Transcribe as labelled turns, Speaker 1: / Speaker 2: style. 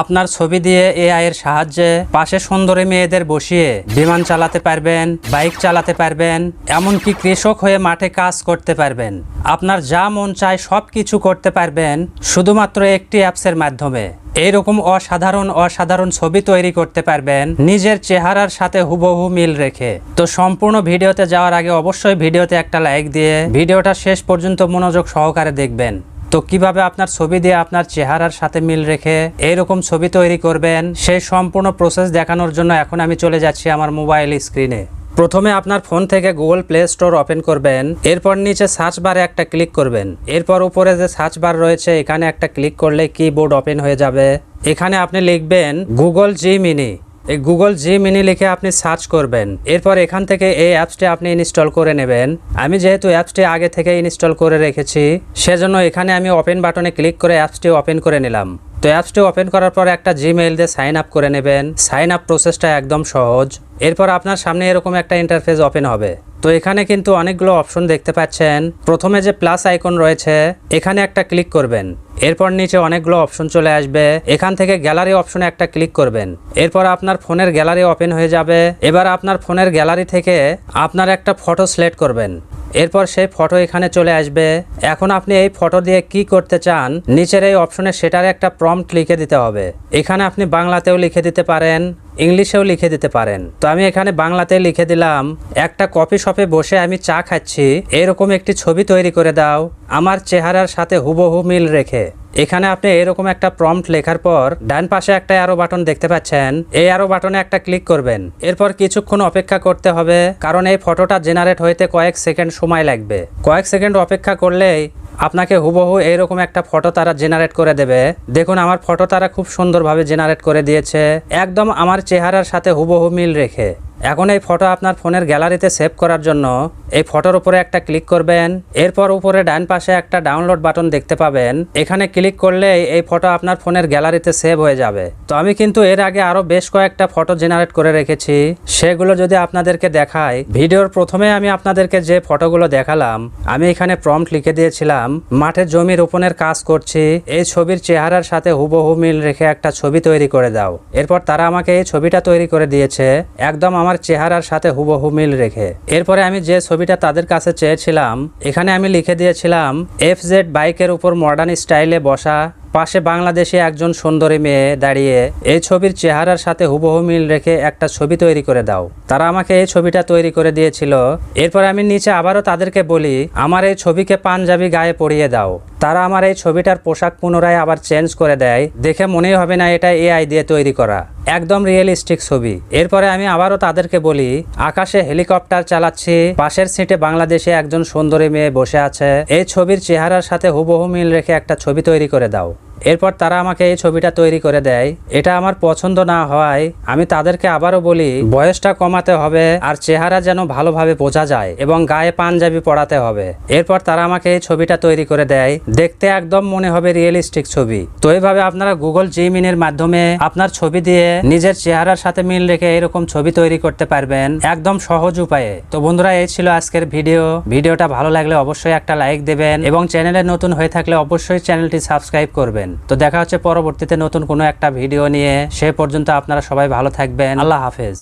Speaker 1: আপনার ছবি দিয়ে এআই এর সাহায্যে পাশে সুন্দরী মেয়েদের বসিয়ে বিমান চালাতে পারবেন, বাইক চালাতে পারবেন, এমনকি কৃষক হয়ে মাঠে কাজ করতে পারবেন। আপনার যা মন চায় সব কিছু করতে পারবেন, শুধুমাত্র একটি অ্যাপসের মাধ্যমে। এইরকম অসাধারণ অসাধারণ ছবি তৈরি করতে পারবেন, নিজের চেহারার সাথে হুবহু মিল রেখে। তো সম্পূর্ণ ভিডিওতে যাওয়ার আগে অবশ্যই ভিডিওতে একটা লাইক দিয়ে ভিডিওটা শেষ পর্যন্ত মনোযোগ সহকারে দেখবেন। তো কীভাবে আপনার ছবি দিয়ে আপনার চেহারার সাথে মিল রেখে এরকম ছবি তৈরি করবেন, সেই সম্পূর্ণ প্রসেস দেখানোর জন্য এখন আমি চলে যাচ্ছি আমার মোবাইল স্ক্রিনে প্রথমে আপনার ফোন থেকে গুগল প্লে স্টোর ওপেন করবেন, এরপর নিচে সার্চ বারে একটা ক্লিক করবেন। এরপর উপরে যে সার্চ বার রয়েছে, এখানে একটা ক্লিক করলে কিবোর্ড ওপেন হয়ে যাবে। এখানে আপনি লিখবেন গুগল জি মিনি এই গুগল জি মিনি লিখে আপনি সার্চ করবেন। এরপর এখান থেকে এই অ্যাপসটি আপনি ইনস্টল করে নেবেন। আমি যেহেতু অ্যাপসটি আগে থেকে ইনস্টল করে রেখেছি, সেজন্য এখানে আমি ওপেন বাটনে ক্লিক করে অ্যাপসটি ওপেন করে নিলাম। তো অ্যাপসটি ওপেন করার পর একটা জিমেইল দিয়ে সাইন আপ করে নেবেন। সাইন আপ প্রসেসটা একদম সহজ। এরপর আপনার সামনে এরকম একটা ইন্টারফেস ওপেন হবে। তো এখানে কিন্তু অনেকগুলো অপশন দেখতে পাচ্ছেন। প্রথমে যে প্লাস আইকন রয়েছে, এখানে একটা ক্লিক করবেন। এরপর নিচে অনেকগুলো অপশন চলে আসবে। এখান থেকে গ্যালারি অপশনে একটা ক্লিক করবেন। এরপর আপনার ফোনের গ্যালারি ওপেন হয়ে যাবে। এবার আপনার ফোনের গ্যালারি থেকে আপনার একটা ফটো সিলেক্ট করবেন। এরপর সেই ফটো এখানে চলে আসবে। এখন আপনি এই ফটো দিয়ে কি করতে চান, নিচের এই অপশনে সেটার একটা প্রম্পট লিখে দিতে হবে। এখানে আপনি বাংলাতেও লিখে দিতে পারেন। ইংলিশেও লিখে দিতে পারেন। তো আমি এখানে বাংলাতে লিখে দিলাম, একটা কফি শপে বসে আমি চা খাচ্ছি, এরকম একটি ছবি তৈরি করে দাও, আমার চেহারার সাথে হুবহু মিল রেখে। এখানে আপনি এরকম একটা প্রম্পট লেখার পর, ডান পাশে একটা অ্যারো বাটন দেখতে পাচ্ছেন, এই অ্যারো বাটনে একটা ক্লিক করবেন। এরপর কিছুক্ষণ অপেক্ষা করতে হবে, কারণ এই ফটোটা জেনারেট হইতে কয়েক সেকেন্ড সময় লাগবে। কয়েক সেকেন্ড অপেক্ষা করলেই আপনাকে হুবহু এইরকম একটা ফটো তারা জেনারেট করে দেবে। দেখুন, আমার ফটো তারা খুব সুন্দরভাবে জেনারেট করে দিয়েছে। একদম আমার চেহারার সাথে হুবহু মিল রেখে। এখন এই ফটো আপনার ফোনের গ্যালারিতে সেভ করার জন্য এই ফটোর উপরে একটা ক্লিক করবেন। এরপর উপরে ডান পাশে একটা ডাউনলোড বাটন দেখতে পাবেন। এখানে ক্লিক করলে এই ফটো আপনার ফোনের গ্যালারিতে সেভ হয়ে যাবে। তো আমি কিন্তু এর আগে আরও বেশ কয়েকটা ফটো জেনারেট করে রেখেছি। সেগুলো যদি আপনাদেরকে দেখাই, ভিডিওর প্রথমে আমি আপনাদেরকে যে ফটোগুলো দেখালাম, আমি এখানে প্রম্পট লিখে দিয়েছিলাম, মাঠে জমি রোপণের কাজ করছি, এই ছবির চেহারার সাথে হুবহু মিল রেখে একটা ছবি তৈরি করে দাও। এরপর তারা আমাকে এই ছবিটা তৈরি করে দিয়েছে। একদম আমার চেহারার সাথে হুবহু মিল রেখে। এরপরে আমি যে ছবিটা তাদের কাছে চেয়েছিলাম, এখানে আমি লিখে দিয়েছিলাম, এফ জেড বাইকের উপর মডার্ন স্টাইলে বসা, পাশে বাংলাদেশে একজন সুন্দরী মেয়ে দাঁড়িয়ে এই ছবির চেহারার সাথে হুবহু মিল রেখে একটা ছবি তৈরি করে দাও। তারা আমাকে এই ছবিটা তৈরি করে দিয়েছিল। এরপর আমি নিচে আবারও তাদেরকে বলি, আমার এই ছবিকে পাঞ্জাবি গায়ে পরিয়ে দাও। তারা আমার এই ছবিটার পোশাক পুনরায় আবার চেঞ্জ করে দেয়। দেখে মনেই হবে না, এটা এআই দিয়ে তৈরি করা। একদম রিয়েলিস্টিক ছবি। এরপরে আমি আবারও তাদেরকে বলি, আকাশে হেলিকপ্টার চালাচ্ছি, পাশের সিটে বাংলাদেশে একজন সুন্দরী মেয়ে বসে আছে। এই ছবির চেহারার সাথে হুবহু মিল রেখে একটা ছবি তৈরি করে দাও। এরপর তারা আমাকে এই ছবিটা তৈরি করে দেয়। এটা আমার পছন্দ না হওয়ায় আমি তাদেরকে আবারও বলি, বয়সটা কমাতে হবে আর চেহারা যেন ভালোভাবে বোঝা যায় এবং গায়ে পাঞ্জাবি পড়াতে হবে। এরপর তারা আমাকে এই ছবিটা তৈরি করে দেয়। দেখতে একদম মনে হবে রিয়েলিস্টিক ছবি। তো এইভাবে আপনারা গুগল জিমিনের মাধ্যমে আপনার ছবি দিয়ে নিজের চেহারার সাথে মিল রেখে এরকম ছবি তৈরি করতে পারবেন একদম সহজ উপায়ে। তো বন্ধুরা, এই ছিল আজকের ভিডিও। ভিডিওটা ভালো লাগলে অবশ্যই একটা লাইক দেবেন এবং চ্যানেলে নতুন হয়ে থাকলে অবশ্যই চ্যানেলটি সাবস্ক্রাইব করবেন। তো দেখা হচ্ছে পরবর্তীতে নতুন কোনো একটা ভিডিও নিয়ে। সে পর্যন্ত আপনারা সবাই ভালো থাকবেন। আল্লাহ হাফেজ।